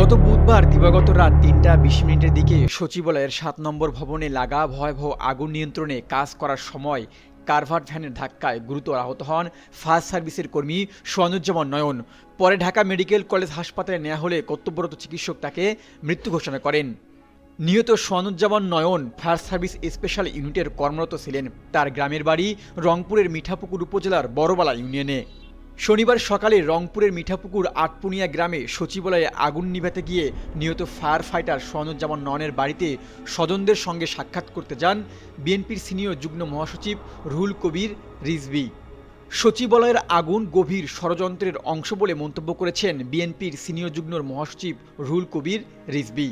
গত বুধবার, দিবাগত রাত তিনটা বিশ মিনিটের দিকে সচিবালয়ের সাত নম্বর ভবনে লাগা ভয়াবহ আগুন নিয়ন্ত্রণে কাজ করার সময় কারভার্ট ভ্যানের ধাক্কায় গুরুতর আহত হন ফায়ার সার্ভিসের কর্মী সোয়ানুজ্জামান নয়ন। পরে ঢাকা মেডিকেল কলেজ হাসপাতালে নেওয়া হলে কর্তব্যরত চিকিৎসক তাকে মৃত্যু ঘোষণা করেন। নিহত Soyanuzzaman Nayan fire service special ইউনিটের কর্মরত ছিলেন। তার গ্রামের বাড়ি রংপুরের মিঠাপুকুর উপজেলার বড়বালা ইউনিয়নে। শনিবার সকালে রংপুরের মিঠাপুকুর আটপুনিয়া গ্রামে সচিবালয়ে আগুন নিভাতে গিয়ে নিহত ফায়ার ফাইটার সোয়ানুজ্জামান ননের বাড়িতে স্বজনদের সঙ্গে সাক্ষাৎ করতে যান বিএনপির সিনিয়র যুগ্ম মহাসচিব রুহুল কবির রিজভি। সচিবালয়ের আগুন গভীর ষড়যন্ত্রের অংশ বলে মন্তব্য করেছেন বিএনপির সিনিয়র যুগ্ম মহাসচিব রুহুল কবির রিজভি।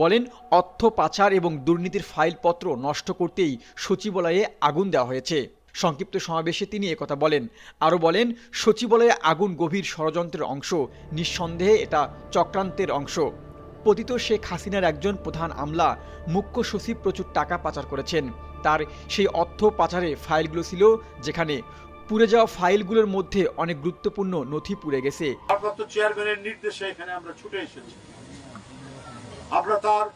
বলেন, অর্থ পাচার এবং দুর্নীতির ফাইলপত্র নষ্ট করতেই সচিবালয়ে আগুন দেওয়া হয়েছে। সংক্ষিপ্ত সমাবেশে তিনি একথা বলেন। আরও বলেন, সচিবালয়ে আগুন গভীর ষড়যন্ত্রের অংশ, নিঃসন্দেহে এটা চক্রান্তের অংশ। পতিত শেখ হাসিনার একজন প্রধান আমলা, মুখ্য সচিব প্রচুর টাকা পাচার করেছেন। তার সেই অর্থ পাচারে ফাইলগুলো ছিল, যেখানে পুড়ে যাওয়া ফাইলগুলোর মধ্যে অনেক গুরুত্বপূর্ণ নথি পুড়ে গেছে। চেয়ারম্যানের নির্দেশে এখানে আমরা ছুটে এসেছি। আমরা তার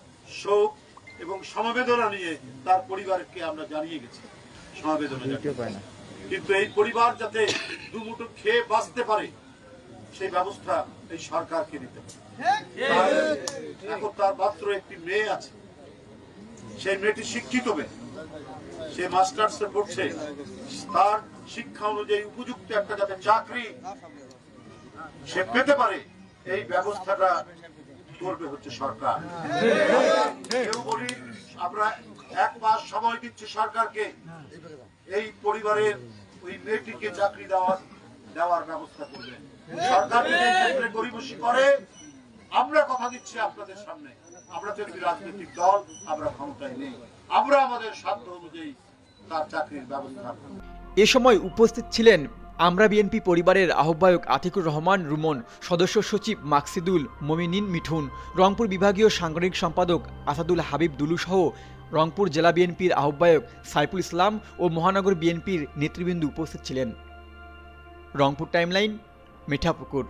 শোক এবং সমবেদনা নিয়ে তার পরিবারকে আমরা জানিয়ে গেছি। সমবেদনা কিন্তু এই পরিবার যাতে দুমুঠো খেয়ে বাঁচতে পারে সেই ব্যবস্থা এই সরকারকে নিতে হবে। এখন তার মাত্র একটি মেয়ে আছে। সেই মেয়েটি শিক্ষিত মেয়ে। সে মাস্টার্সে পড়ছে। তার শিক্ষা অনুযায়ী উপযুক্ত একটা যাতে চাকরি সে পেতে পারে এই ব্যবস্থাটা করবে হচ্ছে সরকার। কেউ বলি, আমরা এক মাস সময় দিচ্ছি সরকারকে। এই পরিবারের ওই মেয়েটিকে চাকরি দেওয়ার দেওয়ার ব্যবস্থা করবে। সরকার গরিবসী করে, আমরা কথা দিচ্ছি আপনাদের সামনে। আমরা তো একটি রাজনৈতিক দল, আমরা ক্ষমতায় নেই। আমরা আমাদের সাধ্য অনুযায়ী তার চাকরির ব্যবস্থা এ সময় উপস্থিত ছিলেন আমরা বিএনপি পরিবারের আহ্বায়ক আতিকুর রহমান, রুমন, সদস্য সচিব মাকসিদুল মমিনিন মিঠুন, রংপুর বিভাগীয় সাংগঠনিক সম্পাদক আসাদুল হাবিব দুলুসহ রংপুর জেলা বিএনপির আহ্বায়ক সাইফুল ইসলাম ও মহানগর বিএনপির নেতৃবৃন্দ উপস্থিত ছিলেন। রংপুর টাইমলাইন, মিঠাপুকুর।